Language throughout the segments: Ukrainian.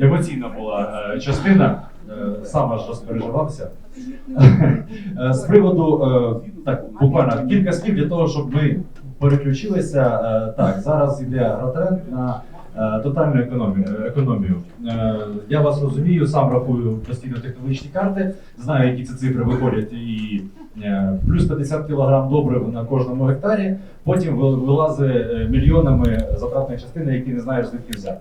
емоційна була е, частина, е, сам аж розпереживався. Е, З приводу, е, так, буквально кілька слів для того, щоб ми переключилися. Так, зараз йде агротренд на тотальну економію. Я вас розумію, сам рахую постійно технологічні карти, знаю, які ці цифри виходять, і плюс 50 кг добрив на кожному гектарі, потім ви- вилазить мільйонами затратної частини, які не знаєш звідки взяти.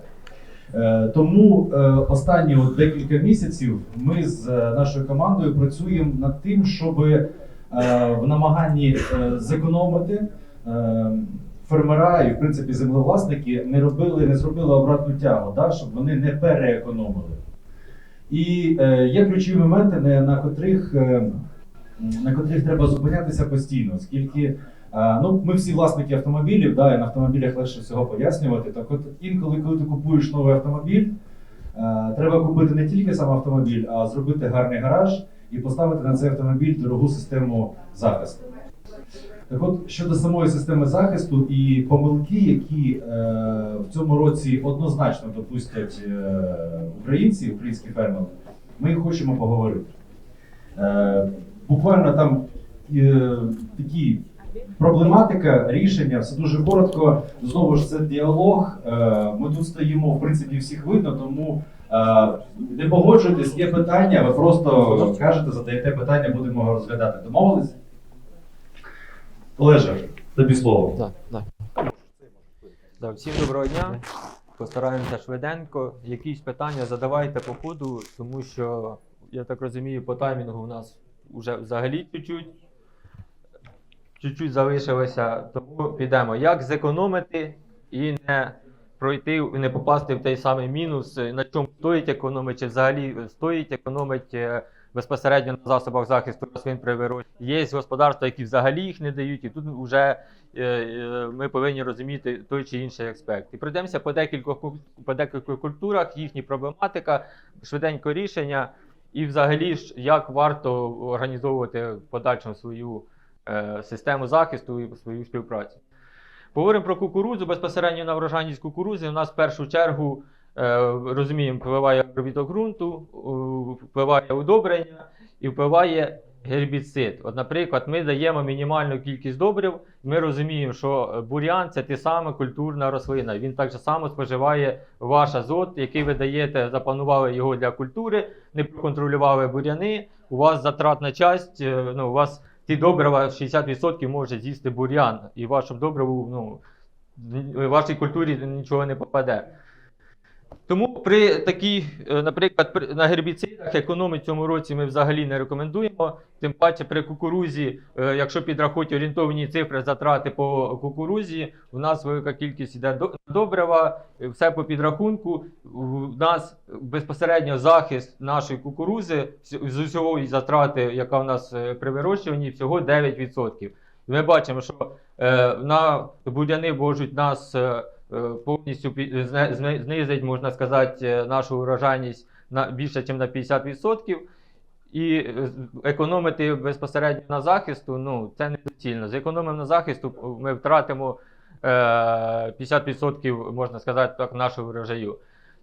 Е, Тому е, останні от декілька місяців ми з е, нашою командою працюємо над тим, щоб в намаганні зекономити фермера і в принципі землевласники не робили, не зробили обратну тягу, да, щоб вони не переекономили. І є ключові моменти, на, котрих. на котрих треба зупинятися постійно, оскільки ну, ми всі власники автомобілів, да, і на автомобілях легше всього пояснювати. Так от інколи, коли ти купуєш новий автомобіль, е, треба купити не тільки сам автомобіль, а зробити гарний гараж і поставити на цей автомобіль дорогу систему захисту. Так от щодо самої системи захисту і помилки, які е, в цьому році однозначно допустять е, українці, українські фермери, ми хочемо поговорити. Е, буквально там е, такі проблематика рішення, все дуже коротко. Знову ж це діалог. Е, ми тут стоїмо, в принципі, всіх видно, тому е, не погоджуйтесь, є питання, ви просто кажете, задаєте питання, будемо розглядати. Домовились? Олеже, тобі слово. Так, так. Да, всім доброго дня. Постараємося швиденько. Якісь питання задавайте по ходу, тому що, я так розумію, по таймінгу у нас вже взагалі чуть-чуть. Чуть-чуть залишилося, тому підемо. Як зекономити і не пройти, не попасти в той самий мінус, на чому стоїть економити, чи взагалі стоїть економити е, безпосередньо на засобах захисту рослин при вирощуванні. Є господарства, які взагалі їх не дають, і тут вже е, е, ми повинні розуміти той чи інший аспект. І пройдемося по декількох по декількох культурах, їхні проблематика, швиденько рішення, і взагалі ж як варто організовувати в подальшому свою систему захисту і свою співпрацю. Поговоримо про кукурудзу. Безпосередньо на врожайність кукурудзи у нас в першу чергу е, розуміємо, впливає обробіток ґрунту, впливає удобрення і впливає гербіцид. От, наприклад, ми даємо мінімальну кількість добрив. Ми розуміємо, що бур'ян це та сама культурна рослина. Він так само споживає ваш азот, який ви даєте, запланували його для культури, не проконтролювали бур'яни. У вас затратна часть, е, ну, у вас ті добрива 60% може з'їсти бур'ян, і вашому добриву, ну, вашій культурі нічого не попаде. Тому при такій, е, наприклад, при- на гербіцидах економити в цьому році ми взагалі не рекомендуємо. Тим паче при кукурузі, е, якщо підрахувати орієнтовні цифри затрати по кукурузі, у нас велика кількість іде до- добрива, е, все по підрахунку. У нас безпосередньо захист нашої кукурузи з- усього затрати, яка в нас при вирощуванні, всього 9%. Ми бачимо, що на бур'яни можуть нас повністю пі- зне- зне- знизить, можна сказати, е, нашу урожайність на більше, ніж на 50%. І е, економити безпосередньо на захисту, ну це недоцільно. Зекономимо на захисту, ми втратимо е, 50%, можна сказати, так, нашого врожаю.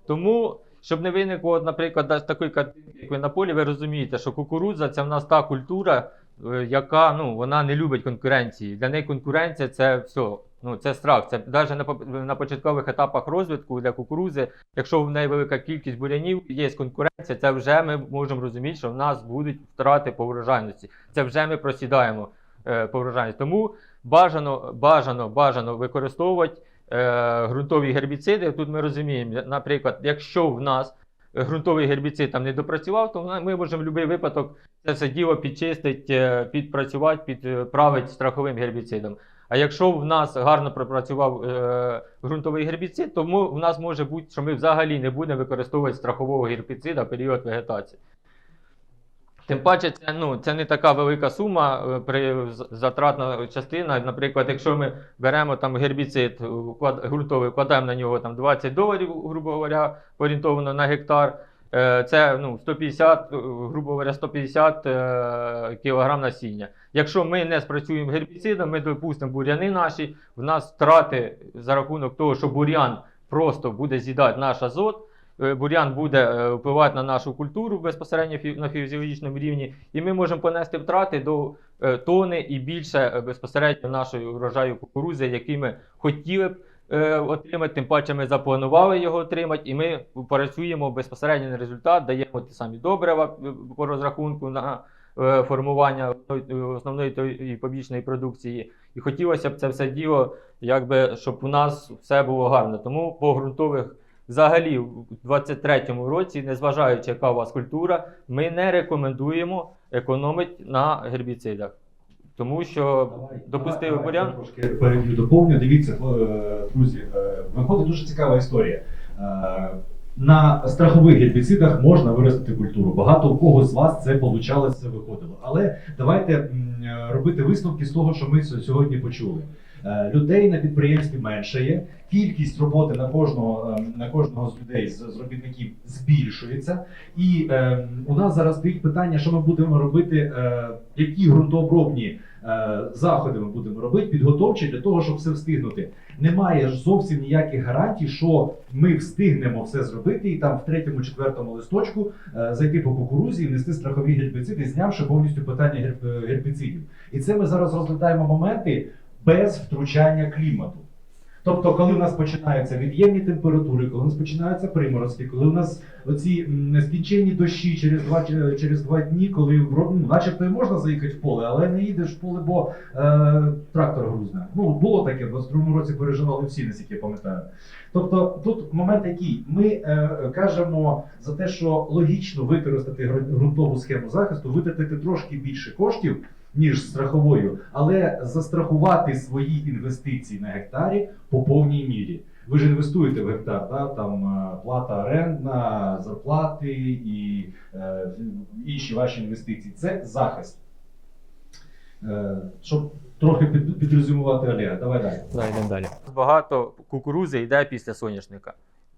Тому, щоб не виникло, наприклад, такої картинки, як ви на полі, ви розумієте, що кукурудза це в нас та культура, е, яка ну, вона не любить конкуренції. Для неї конкуренція це все. Ну, це страх. Це навіть на, на початкових етапах розвитку для кукурузи, якщо в неї велика кількість бурянів, є конкуренція, це вже ми можемо розуміти, що в нас будуть втрати по врожайності. Це вже ми просідаємо е, по врожайності. Тому бажано, бажано, бажано використовувати е, ґрунтові гербіциди. Тут ми розуміємо, наприклад, якщо в нас ґрунтовий гербіцид там не допрацював, то ми можемо в будь-який випадок це все діло підчистити, підпрацювати, підправити страховим гербіцидом. А якщо в нас гарно пропрацював е, ґрунтовий гербіцид, то мо- в нас може бути, що ми взагалі не будемо використовувати страхового гербіцида в період вегетації. Тим паче, це, ну, це не така велика сума е, при затратна частина. Наприклад, якщо ми беремо там гербіцид ґрунтовий, вкладаємо на нього там 20 доларів, грубо говоря, орієнтовано на гектар. Е, Це ну, 150, е, грубо говоря, 150 е, кілограм насіння. Якщо ми не спрацюємо гербіцидом, ми допустимо бур'яни наші, в нас втрати за рахунок того, що бур'ян просто буде з'їдати наш азот, бур'ян буде впливати на нашу культуру безпосередньо на фізіологічному рівні, і ми можемо понести втрати до тони і більше безпосередньо нашої урожаю кукурузи, який ми хотіли б е, отримати, тим паче ми запланували його отримати, і ми працюємо безпосередньо на результат, даємо ті самі добрива е, по розрахунку на е, формування основної- і побічної продукції. І хотілося б це все діло, якби, щоб у нас все було гарно. Тому по ґрунтових взагалі в 23-му році, незважаючи, яка у вас культура, ми не рекомендуємо економити на гербіцидах. Тому що допустили бурян. Трошки переб'ю доповню. Дивіться, е, друзі, е, виходить дуже цікава історія. Е, На страхових гербіцидах можна виростити культуру. Багато у кого з вас це получалося, виходило. Але давайте робити висновки з того, що ми сьогодні почули. Е, Людей на підприємстві меншає, кількість роботи на кожного, е, на кожного з людей з, робітників збільшується. І е, у нас зараз стоїть питання, що ми будемо робити, е, які ґрунтообробні е, заходи ми будемо робити, підготовчі для того, щоб все встигнути. Немає ж зовсім ніяких гарантій, що ми встигнемо все зробити і там в третьому, четвертому листочку е, зайти по кукурузі і внести страхові гербіциди, знявши повністю питання герб- гербіцидів. І це ми зараз розглядаємо моменти без втручання клімату. Тобто, коли в нас починаються від'ємні температури, коли у нас починаються приморозки, коли у нас оці нескінченні дощі через два через два дні, коли ну, начебто і можна заїхати в поле, але не їдеш в поле, бо е, трактор грузне. Ну було таке, в 22 році переживали всі, наскільки я пам'ятаю. Тобто тут момент який ми е, кажемо за те, що логічно використати ґрунтову схему захисту, витратити трошки більше коштів. Ніж страховою, але застрахувати свої інвестиції на гектарі по повній мірі. Ви ж інвестуєте в гектар, да? там е, плата орендна, зарплати і е, інші ваші інвестиції. Це захист. Е, щоб трохи під, підрезюмувати Олега, давай далі. Да, йдемо далі. Багато кукурузи йде після соняшника.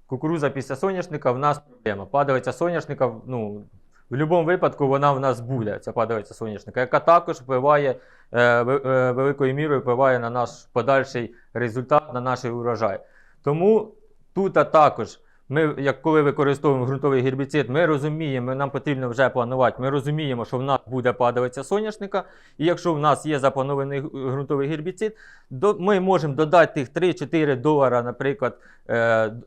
Кукуруза після соняшника в нас проблема. Падалиця соняшника, ну, в будь-якому випадку вона в нас буде, ця падалиця соняшника, яка також впливає е, е, великою мірою впливає на наш подальший результат, на наш урожай. Тому тут також. Ми, як коли використовуємо ґрунтовий гербіцид, ми розуміємо, нам потрібно вже планувати. Ми розуміємо, що в нас буде падалиця соняшника, і якщо в нас є запланований ґрунтовий гербіцид, до, ми можемо додати тих 3-4 долара, наприклад, е,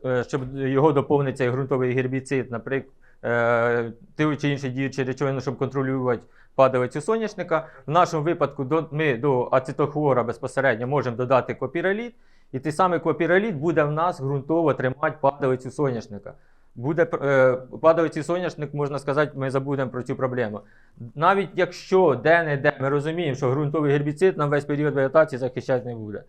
е, щоб його доповнити цей ґрунтовий гербіцид, наприклад, е, ту чи інші діючі речовини, щоб контролювати падалицю соняшника. В нашому випадку ми до ацетохлора безпосередньо можемо додати копіраліт, і той самий копіраліт буде в нас ґрунтово тримати падалицю соняшника. Буде е, падалицю соняшник, можна сказати, ми забудемо про цю проблему. Навіть якщо де-не-де ми розуміємо, що ґрунтовий гербіцид нам весь період вегетації захищати не буде.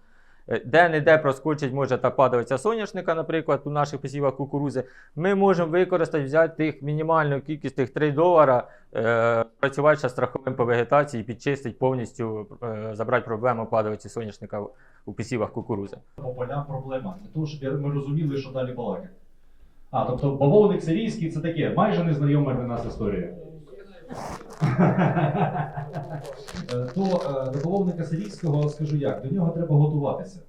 Е, Де-не-де проскочить може та падалиця соняшника, наприклад, у наших посівах кукурузи, ми можемо використати, взяти тих мінімальну кількість тих 3 долара, е, працювати страховим по вегетації, підчистити повністю, е, забрати проблему падалиці соняшника у- посівах кукурузи. По полям проблема. Для того, щоб ми розуміли, що далі балакати. А, тобто бавовник сирійський це таке майже незнайома для нас історія. Е, То е, до сирійського скажу як, до нього треба готуватися.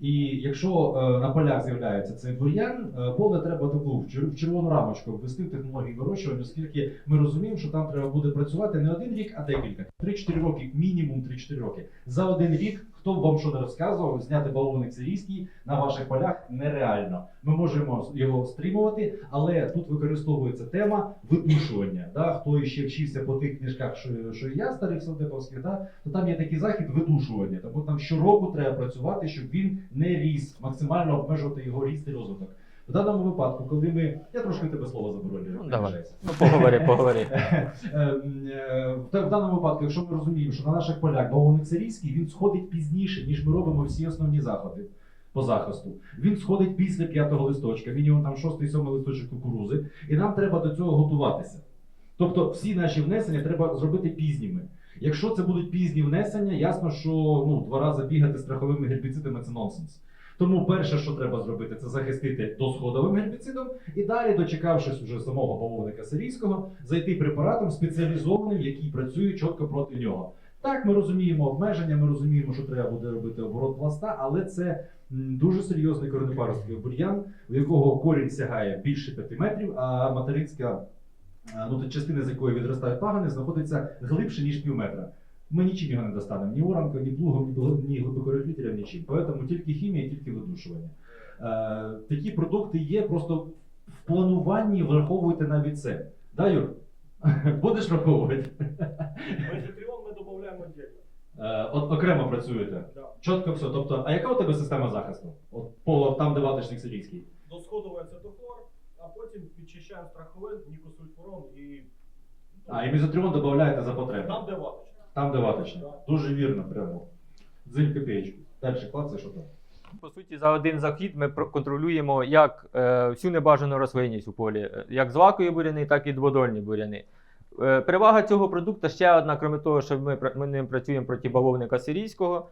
І якщо е, на полях з'являється цей бур'ян, поле треба таку в червону рамочку ввести в технології вирощування, оскільки ми розуміємо, що там треба буде працювати не один рік, а декілька. 3-4 роки, мінімум 3-4 роки. За один рік, хто б вам що не розказував, зняти бавовник сирійський на ваших полях нереально. Ми можемо його стримувати, але тут використовується тема видушування. Да? Хто ще вчився по тих книжках, що, що я старих савдеповських, да? то там є такий захід видушування. Тому там щороку треба працювати, щоб він не ріс, максимально обмежувати його ріст і розвиток. В даному випадку, коли ми. Я трошки тебе слово забороню. Ну, давай. Ну, поговори, поговори. Е, В даному випадку, якщо ми розуміємо, що на наших полях бавовник сирійський, він сходить пізніше, ніж ми робимо всі основні заходи по захисту. Він сходить після п'ятого листочка, мінімум там шостий, сьомий листочок кукурузи, і нам треба до цього готуватися. Тобто всі наші внесення треба зробити пізніми. Якщо це будуть пізні внесення, ясно, що ну, два рази бігати страховими гербіцидами це нонсенс. Тому перше, що треба зробити, це захистити досходовим гербіцидом, і далі, дочекавшись уже самого бавовника сирійського, зайти препаратом спеціалізованим, який працює чітко проти нього. Так, ми розуміємо обмеження, ми розуміємо, що треба буде робити оборот пласта, але це дуже серйозний коренепаростковий бур'ян, у якого корінь сягає більше 5 метрів, а материнська ну, частина, з якої відростають пагани, знаходиться глибше, ніж пів метра. Ми нічим його не достанемо, ні уранкою, ні плугом, ні, глиб- ні глибокорихлителем, нічим. Тому тільки хімія, тільки видушування. Е, такі продукти є, просто в плануванні враховуйте навіть це. Да, Юр? Будеш враховувати? Метріон ми додаємо отдельно. Е, от окремо працюєте. Да. Чітко все. Тобто, а яка у тебе система захисту? От по там, де ваточник сирійський? Досходується до хлор, а потім підчищаємо страховин, нікосульфурон і А, і мезотріон додаєте за потреби. там, де ваточка. Там, де ваточник. Дуже вірно, прямо. Дзинь копеечку. Далі клацай, що там. По суті, за один захід ми контролюємо як е, всю небажану рослинність у полі, як злакові буряни, так і дводольні буряни. Е, перевага цього продукту ще одна, крім того, що ми, ми ним працюємо проти бавовника сирійського.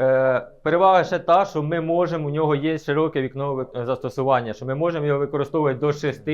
Е, перевага ще та, що ми можемо, у нього є широке вікно е, застосування, що ми можемо його використовувати до 6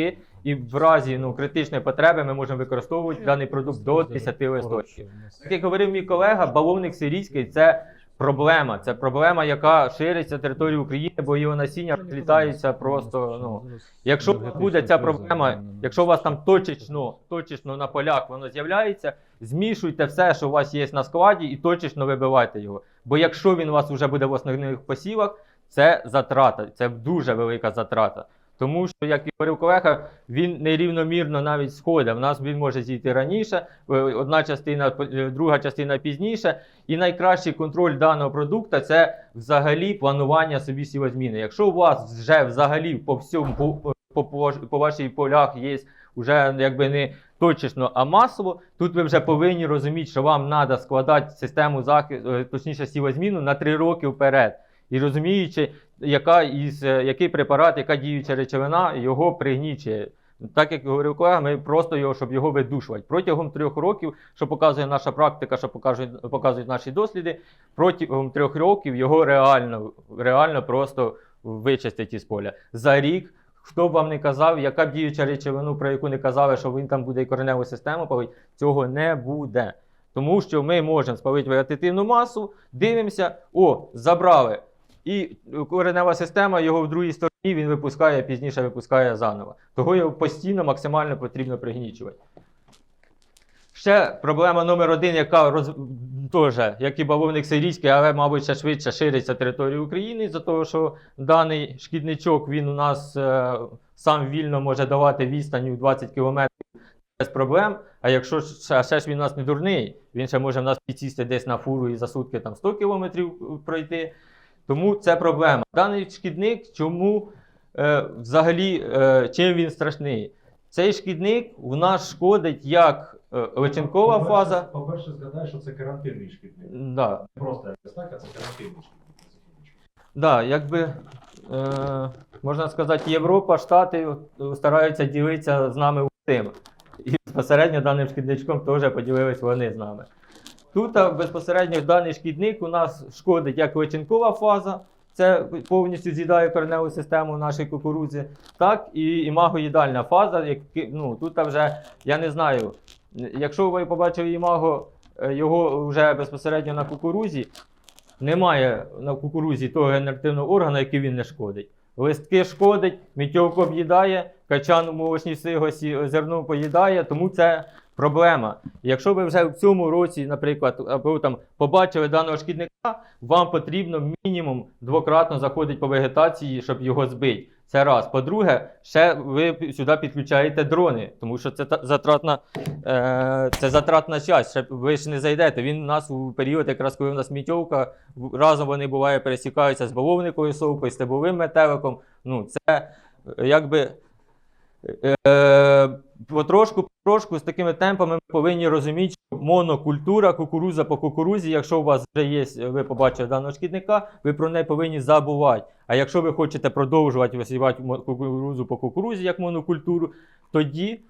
і в разі ну, критичної потреби ми можемо використовувати даний продукт до 10 листочків. Як говорив мій колега, бавовник сирійський це проблема. Це проблема, яка шириться територією України, бо його насіння розлітаються просто. Ну, якщо буде ця проблема, якщо у вас там точечно, точечно на полях воно з'являється, змішуйте все, що у вас є на складі, і точечно вибивайте його. Бо якщо він у вас вже буде в основних посівах, це затрата, це дуже велика затрата. Тому що, як і говорив колега, він нерівномірно навіть сходить. В нас він може зійти раніше, е, одна частина, е, друга частина пізніше. І найкращий контроль даного продукту це взагалі планування собі сівозміни. Якщо у вас вже взагалі по всьому по, по, по, вашій полях є вже якби не точечно, а масово, тут ви вже повинні розуміти, що вам треба складати систему захисту, точніше сівозміну на 3 роки вперед. І розуміючи, яка із, е, який препарат, яка діюча речовина його пригнічує. Так як говорив колега, ми просто його, щоб його видушувати. Протягом трьох років, що показує наша практика, що покажуть, показують наші досліди, протягом трьох років його реально, реально просто вичистить із поля. За рік, хто б вам не казав, яка б діюча речовину, про яку не казали, що він там буде і кореневу систему палить, цього не буде. Тому що ми можемо спалити вегетативну масу, дивимося, о, забрали. І коренева система його в другій стороні він випускає, пізніше випускає заново. Того його постійно максимально потрібно пригнічувати. Ще проблема номер один, яка роз... теж, як і бавовник сирійський, але, мабуть, ще швидше шириться територією України, за того, що даний шкідничок він у нас е, сам вільно може давати відстань у 20 км без проблем. А якщо ще, ще ж він у нас не дурний, він ще може в нас підсісти десь на фуру і за сутки там 100 км пройти. Тому це проблема. Даний шкідник, чому е, взагалі е, чим він страшний? Цей шкідник у нас шкодить як е, личинкова По-перше- фаза. По-перше, згадай, що це карантинний шкідник. Да, Не просто якось так, а це карантинний шкідник. да, якби е, можна сказати, Європа, Штати от, стараються ділитися з нами тим. І безпосередньо даним шкідничком теж поділились вони з нами. Тут безпосередньо даний шкідник у нас шкодить як личинкова фаза, це повністю з'їдає кореневу систему нашої кукурудзи, так і імагоїдальна фаза. Які, ну, тут вже, я не знаю, якщо ви побачили імаго, е, його вже безпосередньо на кукурузі, немає на кукурузі того генеративного органу, який він не шкодить. Листки шкодить, мітьовку об'їдає, качан у молочній сигосі зерно поїдає, тому це проблема. Якщо ви вже в цьому році, наприклад, або там побачили даного шкідника, вам потрібно мінімум двократно заходити по вегетації, щоб його збити. Це раз. По-друге, ще ви сюди підключаєте дрони, тому що це затратна, е, це затратна. Ще ви ж не зайдете. Він у нас у період, якраз коли у нас мітьовка, разом вони буває пересікаються з бавовниковою совкою, стебловим метеликом. Ну, це е, якби. Е, потрошку, потрошку з такими темпами ми повинні розуміти, що монокультура, кукуруза по кукурузі, якщо у вас вже є, ви побачили даного шкідника, ви про неї повинні забувати. А якщо ви хочете продовжувати висівати кукурузу по кукурузі як монокультуру, тоді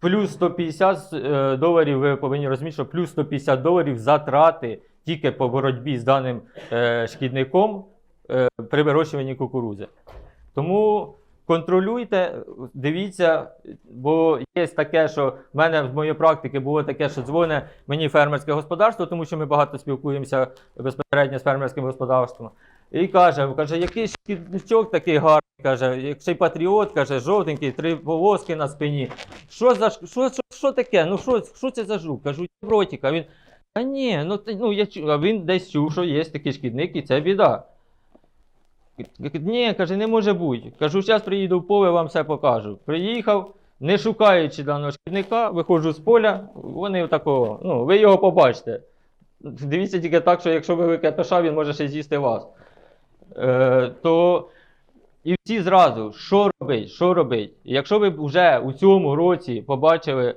плюс 150 е, доларів ви повинні розуміти, що плюс 150 доларів затрати тільки по боротьбі з даним е, шкідником при вирощуванні кукурузи. Тому контролюйте, дивіться, бо є таке, що в мене з моєї практики було таке, що дзвоне мені фермерське господарство, тому що ми багато спілкуємося безпосередньо з фермерським господарством. І каже, каже, який шкідничок такий гарний, каже, як ще й патріот, каже, жовтенький, три полоски на спині. Що за що, що, що таке? Ну що, що це за жук? Кажу, братіка. Він. А ні, ну, ну я а він десь чув, що є такий шкідник, і це біда. Ні, каже, не може бути. Кажу, зараз приїду в поле, вам все покажу. Приїхав, не шукаючи даного шкідника, виходжу з поля, вони такого, ну, ви його побачите. Дивіться тільки так, що якщо ви википиша, він може ще з'їсти вас. Е, то і всі зразу, що робить, що робить. Якщо ви вже у цьому році побачили,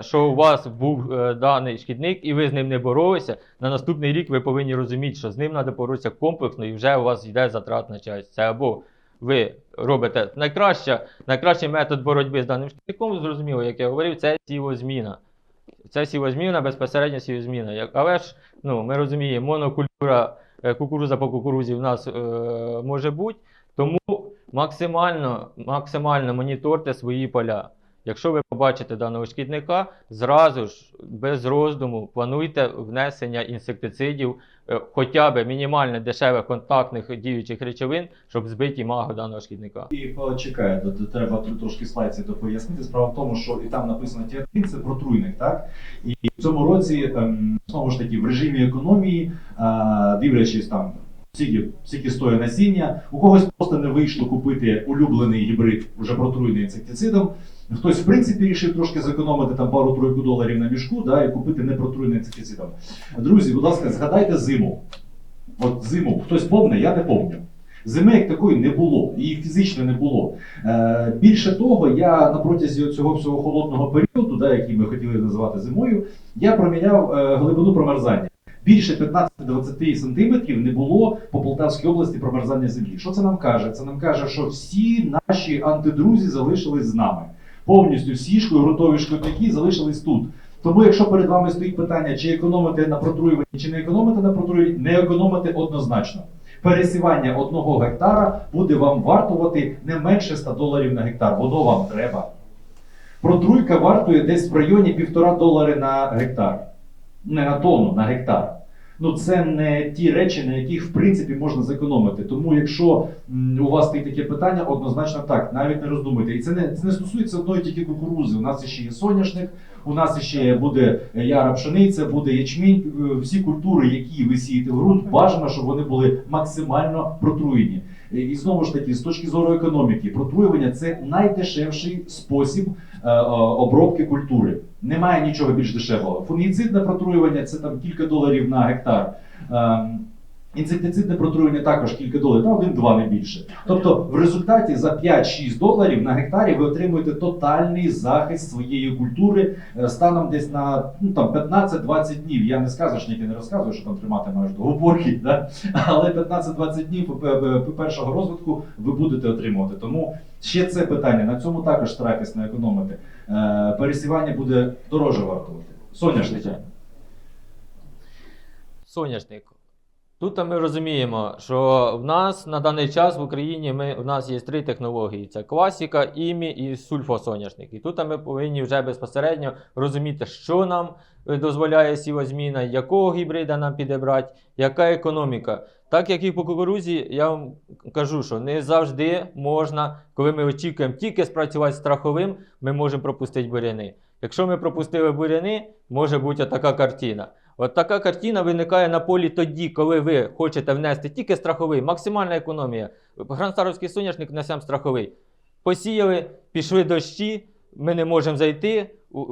що у вас був е, даний шкідник і ви з ним не боролися, на наступний рік ви повинні розуміти, що з ним треба боротися комплексно і вже у вас йде затратна часть. Це або ви робите найкраща, найкращий метод боротьби з даним шкідником, зрозуміло, як я говорив, це сівозміна. Це сівозміна, безпосередньо сівозміна. Але ж ну, ми розуміємо, монокультура, е, кукуруза по кукурузі в нас е, може бути. Тому максимально, максимально моніторте свої поля. Якщо ви побачите даного шкідника, зразу ж без роздуму плануйте внесення інсектицидів, е, хоча б мінімально дешевих контактних діючих речовин, щоб збити магу даного шкідника. І до- до- треба тр- трошки слайдів допояснити. Справа в тому, що і там написано тіатин, це протруйник, так? І в цьому році, ем, знову ж таки, в режимі економії, дивлячись там, скільки, скільки стоїть насіння, у когось просто не вийшло купити улюблений гібрид, уже протруйний інсектицидом. Хтось, в принципі, рішив трошки зекономити там пару-тройку доларів на мішку да, і купити непротруйний інсектицидом. Друзі, будь ласка, згадайте зиму. От зиму, хтось помне, я не помню. Зими як такої не було, її фізично не було. Е, більше того, я на протязі цього всього холодного періоду, да, який ми хотіли називати зимою, я проміняв е, глибину промерзання. Більше 15-20 сантиметрів не було по Полтавській області промерзання землі. Що це нам каже? Це нам каже, що всі наші антидрузі залишились з нами. Повністю всі школи, ґрунтові шкодники залишились тут. Тому, якщо перед вами стоїть питання, чи економити на протруюванні, чи не економити на протруюванні, не економити однозначно. Пересівання одного гектара буде вам вартувати не менше 100 доларів на гектар. Воно вам треба. Протруйка вартує десь в районі півтора долари на гектар. Не на тонну, на гектар. Ну, це не ті речі, на яких в принципі можна зекономити. Тому, якщо у вас стоїть таке питання, однозначно так, навіть не роздумуйте. І це не, це не стосується одної тільки кукурузи. У нас ще є соняшник, у нас ще буде яра пшениця, буде ячмінь. Е, Всі культури, які ви сієте в ґрунт, бажано, щоб вони були максимально протруєні. І знову ж таки, з точки зору економіки, протруювання це найдешевший спосіб е, е, обробки культури. Немає нічого більш дешевого. Фунгіцидне протруювання це там кілька доларів на гектар. Інсектицидне протруєння також кілька доларів, та один-два не більше. Тобто, в результаті за 5-6 доларів на гектарі ви отримуєте тотальний захист своєї культури е, станом десь на ну, там, 15-20 днів. Я не сказочник і не розказую, що там тримати маєш довгоборки, да? але 15-20 днів по- по першого розвитку ви будете отримувати. Тому ще це питання. На цьому також старайтесь не економити. Е, Пересівання буде дороже вартувати. Соняшник. Соняшник. Тут ми розуміємо, що в нас на даний час в Україні ми, в нас є три технології: це класіка, імі і сульфосоняшник. І тут ми повинні вже безпосередньо розуміти, що нам е, дозволяє сівозміна, якого гібрида нам підібрати, яка економіка. Так як і по кукурузі, я вам кажу, що не завжди можна, коли ми очікуємо тільки спрацювати з страховим, ми можемо пропустити буряни. Якщо ми пропустили буряни, може бути така картина. От така картина виникає на полі тоді, коли ви хочете внести тільки страховий, максимальна економія. Гранстаровський соняшник внесемо страховий. Посіяли, пішли дощі, ми не можемо зайти,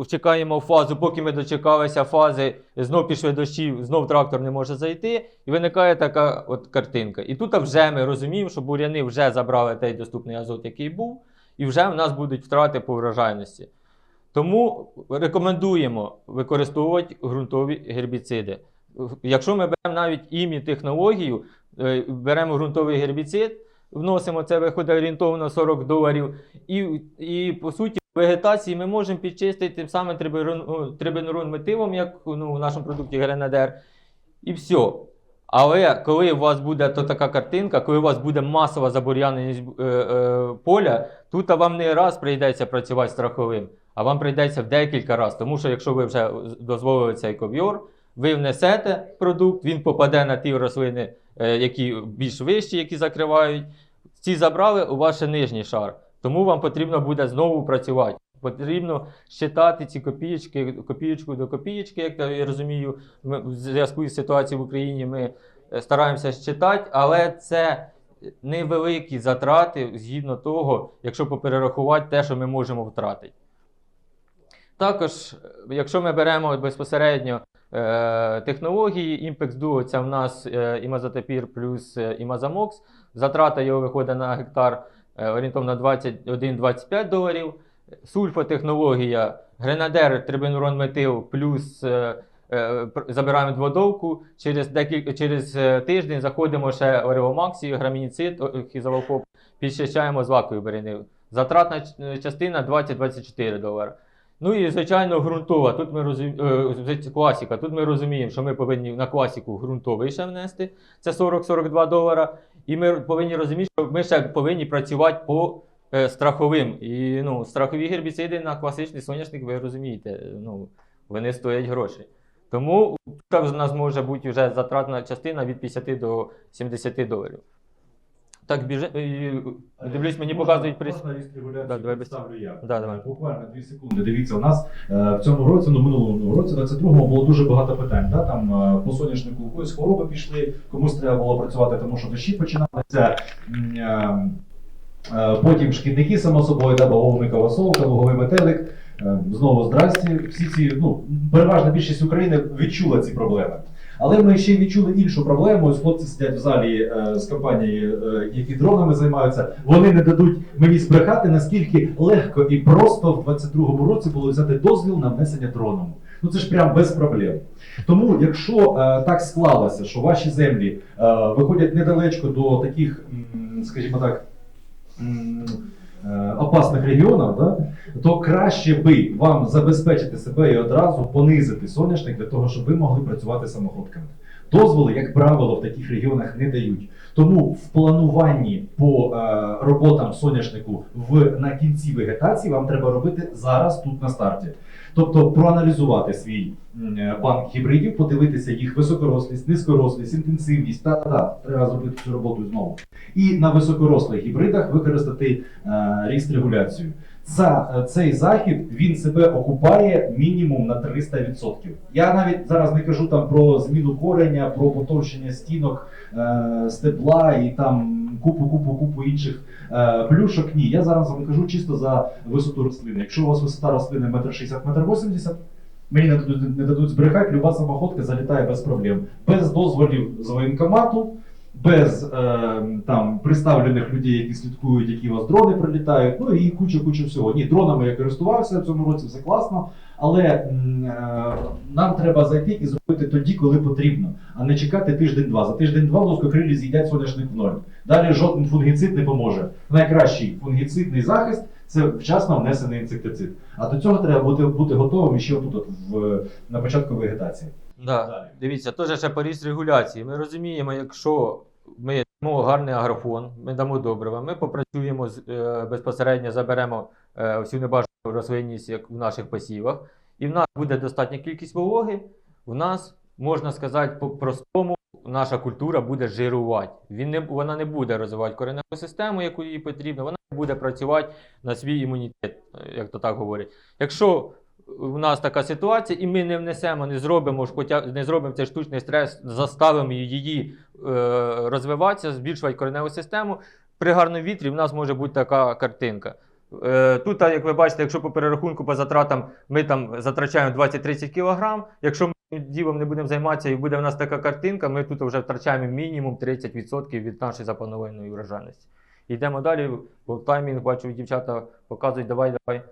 чекаємо фазу, поки ми дочекалися фази, знов пішли дощі, знов трактор не може зайти, і виникає така от картинка. І тут вже ми розуміємо, що буряни вже забрали той доступний азот, який був, і вже в нас будуть втрати по врожайності. Тому рекомендуємо використовувати ґрунтові гербіциди. Якщо ми беремо навіть імі технологію, е, беремо ґрунтовий гербіцид, вносимо це виходить орієнтовно 40 доларів, і, і по суті вегетації ми можемо підчистити тим самим трибенурон метивом, як ну, в нашому продукті Гренадер. І все. Але коли у вас буде то така картинка, коли у вас буде масова забур'яненість е, е, поля, тут вам не раз прийдеться працювати страховим, а вам прийдеться в декілька разів. Тому що якщо ви вже дозволили цей ковйор, ви внесете продукт, він попаде на ті рослини, е, які більш вищі, які закривають. Ці забрали у ваш нижній шар. Тому вам потрібно буде знову працювати. Потрібно щитати ці копієчки, копієчку до копієчки, як я розумію, ми, в зв'язку з ситуацією в Україні ми е, стараємося щитати, але це невеликі затрати згідно того, якщо поперерахувати те, що ми можемо втратити. Також, якщо ми беремо безпосередньо е, технології, Impex Duo це в нас е, імазотепір плюс е, імазамокс. Затрата його виходить на гектар е, орієнтовно 21-25 доларів. Сульфотехнологія Гренадер трибенурон метил плюс е, е, забираємо дводовку. Через, декіль... через е, тиждень заходимо ще Ореомаксі, грамініцид, хізовалкоп, підчищаємо з лакою берени. Затратна частина 20-24 долари. Ну і звичайно ґрунтова. Тут ми розуміємо класіка. Тут ми розуміємо, що ми повинні на класіку ґрунтовий ще внести. Це 40-42 долара. І ми повинні розуміти, що ми ще повинні працювати по е, страховим. І ну, страхові гербіциди на класичний соняшник, ви розумієте, ну, вони стоять гроші. Тому у нас може бути вже затратна частина від 50 до 70 доларів. Так, біже... і, дивлюсь, мені показують прис... Можна Да, давай без- я. Да, давай. Буквально дві секунди. Дивіться, у нас е, в цьому році, ну минулому році, 22-му було дуже багато питань. Да? Там е, по соняшнику когось хвороби пішли, комусь треба було працювати, тому що дощі починалися. Е, е, Потім шкідники, само собою, да, бавовникова солка, луговий метелик. Е, Знову здрасті. Всі ці, ну, переважна більшість України відчула ці проблеми. Але ми ще відчули іншу проблему. Ось хлопці сидять в залі е, з компанії, е, які дронами займаються. Вони не дадуть мені збрехати, наскільки легко і просто в 22-му році було взяти дозвіл на внесення дроном. Ну це ж прям без проблем. Тому, якщо е, так склалося, що ваші землі е, виходять недалечко до таких, м, скажімо так, м, опасних регіонах, да, то краще би вам забезпечити себе і одразу понизити соняшник для того, щоб ви могли працювати самоходками. Дозволи, як правило, в таких регіонах не дають. Тому в плануванні по е, роботам соняшнику в, на кінці вегетації вам треба робити зараз тут на старті. Тобто проаналізувати свій е, банк гібридів, подивитися їх високорослість, низькорослість, інтенсивність. Та та треба зробити цю роботу знову. І на високорослих гібридах використати е, ріст регуляцію. Ця, е, цей захід він себе окупає мінімум на 300%. Я навіть зараз не кажу там про зміну кореня, про потовщення стінок е, стебла і там купу, купу, купу інших е, плюшок. Ні, я зараз вам кажу чисто за висоту рослини. Якщо у вас висота рослини 1,60 м, 1,80 м, мені не дадуть, не дадуть збрехати, люба самоходка залітає без проблем. Без дозволів з воєнкомату, без е, там приставлених людей, які слідкують, які у вас дрони прилітають, ну і куча куча всього. Ні, дронами я користувався в цьому році, все класно. Але е, нам треба зайти і зробити тоді, коли потрібно, а не чекати тиждень-два. За тиждень-два лоскокрилі з'їдять соняшник в ноль. Далі жоден фунгіцид не поможе. Найкращий фунгіцидний захист це вчасно внесений інсектицид. А до цього треба бути, бути готовим ще отут, от, в, на початку вегетації. Да. Дивіться, теж ще по ріст регуляції. Ми розуміємо, якщо ми дамо гарний агрофон, ми дамо добрива, ми попрацюємо з, е, безпосередньо, заберемо е, всю небажану рослинність як в наших посівах, і в нас буде достатня кількість вологи, в нас, можна сказати, по-простому, наша культура буде жирувати. Він не, вона не буде розвивати кореневу систему, яку їй потрібно, вона не буде працювати на свій імунітет, е, як то так говорять. Якщо у нас така ситуація, і ми не внесемо, не зробимо хоча не зробимо цей штучний стрес, заставимо її е, розвиватися, збільшувати кореневу систему. При гарному вітрі в нас може бути така картинка. Е, тут, як ви бачите, якщо по перерахунку по затратам ми там затрачаємо 20-30 кг, якщо ми цим ділом не будемо займатися і буде в нас така картинка, ми тут вже втрачаємо мінімум 30% від нашої запланованої врожайності. Йдемо далі, бо таймінг бачу, дівчата показують, давай, давай.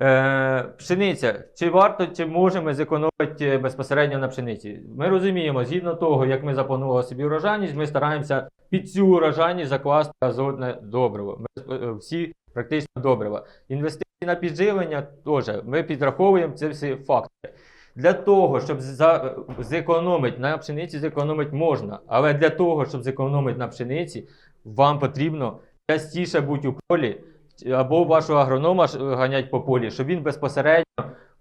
Е, пшениця. Чи варто, чи можемо зекономити безпосередньо на пшениці? Ми розуміємо, згідно того, як ми запланували собі урожайність, ми стараємося під цю урожайність закласти азотне добриво. Ми, е, всі практично добрива. Інвестиції на підживлення теж ми підраховуємо ці всі фактори. Для того, щоб за, зекономити на пшениці, зекономити можна. Але для того, щоб зекономити на пшениці, вам потрібно частіше бути у полі або вашого агронома ж ганять по полі, щоб він безпосередньо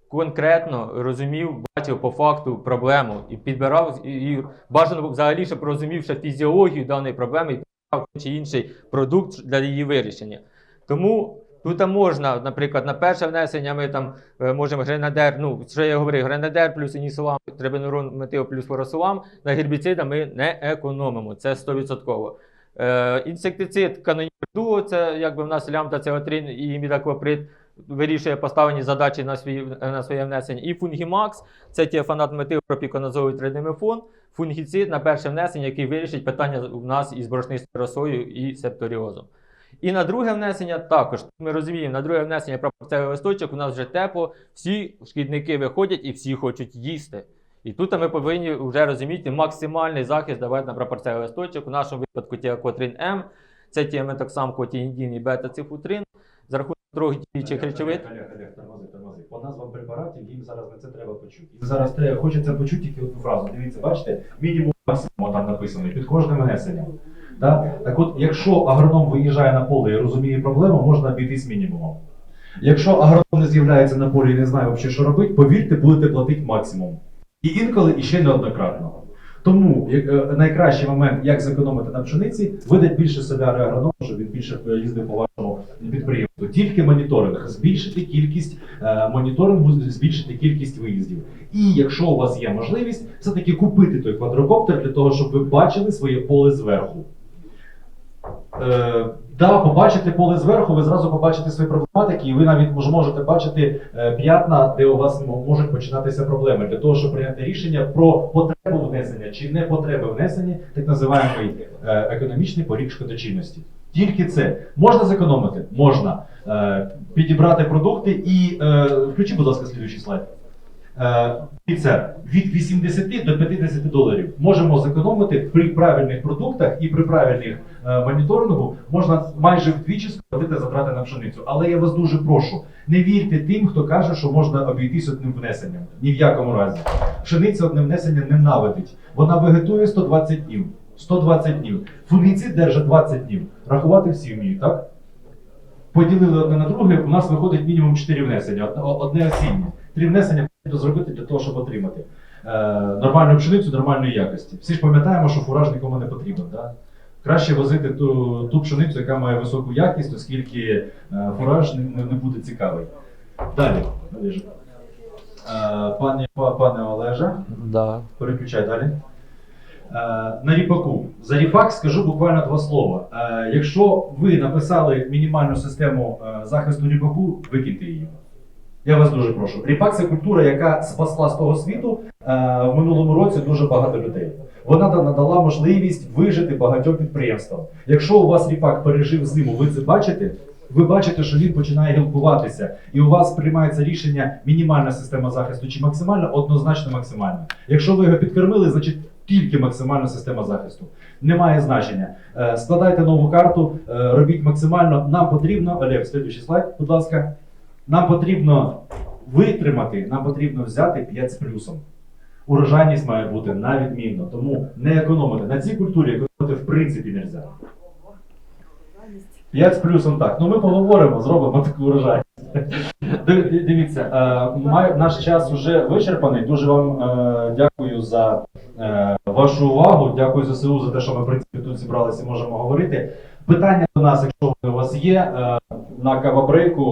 конкретно розумів, бачив по факту проблему і підбирав і, і бажано взагалі, щоб розумів фізіологію даної проблеми і підбирав чи інший продукт для її вирішення. Тому тут можна, наприклад, на перше внесення ми там е, можемо гренадер, ну що я говорив, гренадер плюс інісулам, трибенурон метил плюс форосулам, на гербіцида ми не економимо, це 100%. Е, інсектицид канонір дуо, це якби в нас лямбда цеотрин і імідакваприд вирішує поставлені задачі на, свій, на своє внесення. І фунгімакс це тіафанат метил пропіконазовий тридимефон, фунгіцид на перше внесення, який вирішить питання у нас із борошнистою росою і септоріозом. І на друге внесення також ми розуміємо, на друге внесення пропорцевий листочок у нас вже тепло, всі шкідники виходять і всі хочуть їсти. І тут ми повинні вже розуміти максимальний захист давати на пропорцевий листочок. У нашому випадку тіакотрин М, це тіаметоксам, котіїдін і бета-цифутрин. За рахунок трьох діючих речовин. Олег, Олег, тормози, тормози. По назвам препаратів їм зараз на це треба почути. Їм зараз треба, хочеться почути тільки одну фразу. Дивіться, бачите, мінімум максимум там написано під кожним внесенням. Да? Так от, якщо агроном виїжджає на поле і розуміє проблему, можна обійтись мінімумом. Якщо агроном не з'являється на полі і не знає взагалі, що робити, повірте, будете платити максимум. І інколи іще неоднократного. неоднократно. Тому як, е, найкращий момент, як зекономити на пшениці, видать більше себе агроному, щоб він більше е, їздив по вашому підприємству. Тільки моніторинг, збільшити кількість е, моніторингу, збільшити кількість виїздів. І якщо у вас є можливість, все-таки купити той квадрокоптер для того, щоб ви бачили своє поле зверху. Е, да, побачите поле зверху, ви зразу побачите свої проблематики, і ви навіть можете бачити е, п'ятна, де у вас можуть починатися проблеми, для того, щоб прийняти рішення про потребу внесення чи не потреби внесення, так називаємо е, економічний поріг шкодочинності. Тільки це можна зекономити? Можна. Е, підібрати продукти і включи, будь ласка, слідуючий слайд. Е, Дивіться, від 80 до 50 доларів можемо зекономити при правильних продуктах і при правильних моніторингу можна майже вдвічі скоротити затрати на пшеницю. Але я вас дуже прошу, не вірте тим, хто каже, що можна обійтись одним внесенням. Ні в якому разі. Пшениця одним внесенням ненавидить. Вона вегетує 120 днів. 120 днів. Фунгіцид держить 20 днів. Рахувати всі вміють, так? Поділили одне на друге, у нас виходить мінімум 4 внесення, одне, одне осіннє. Три внесення потрібно зробити для того, щоб отримати е, нормальну пшеницю нормальної якості. Всі ж пам'ятаємо, що фураж нікому не потрібен. Да? Краще возити ту, ту пшеницю, яка має високу якість, оскільки е, фураж не, не, буде цікавий. Далі. Е, пані, пане Олеже, Да. переключай далі. Е, на ріпаку. За ріпак скажу буквально два слова. Якщо ви написали мінімальну систему захисту ріпаку, викиньте її. Я вас дуже прошу. Ріпак це культура, яка спасла з того світу в минулому році дуже багато людей. Вона надала можливість вижити багатьом підприємствам. Якщо у вас ріпак пережив зиму, ви це бачите. Ви бачите, що він починає гілкуватися, і у вас приймається рішення мінімальна система захисту чи максимальна, однозначно максимальна. Якщо ви його підкормили, значить тільки максимальна система захисту. Немає значення. Е, Складайте нову карту, е, робіть максимально. Нам потрібно, Олег, слідуючий слайд, будь ласка. Нам потрібно витримати, нам потрібно взяти 5 з плюсом. Урожайність має бути на відмінно, тому не економити. На цій культурі економити в принципі не можна. 5 з плюсом так. Ну ми поговоримо, зробимо таку урожайність. Див- див- Дивіться, е, наш час вже вичерпаний. Дуже вам е, дякую за е, вашу увагу. Дякую ЗСУ за те, що ми в принципі тут зібралися і можемо говорити. Питання до нас, якщо вони у вас є, на кавабрейку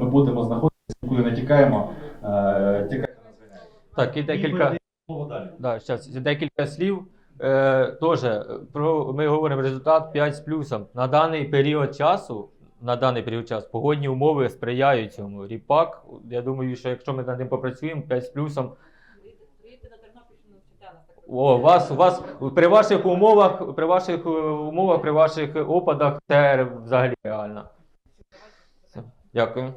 ми будемо знаходитися, нікуди не тікаємо. Тікайте. Так, І декілька. Слово далі. Да, щас, декілька слів. Е, Теж е, про ми говоримо результат 5 з плюсом. На даний період часу, на даний період часу, погодні умови сприяють цьому. Ріпак, я думаю, що якщо ми над ним попрацюємо, 5 з плюсом. О, вас, у вас при ваших умовах, при ваших е, умовах, при ваших опадах це взагалі реально. Дякую.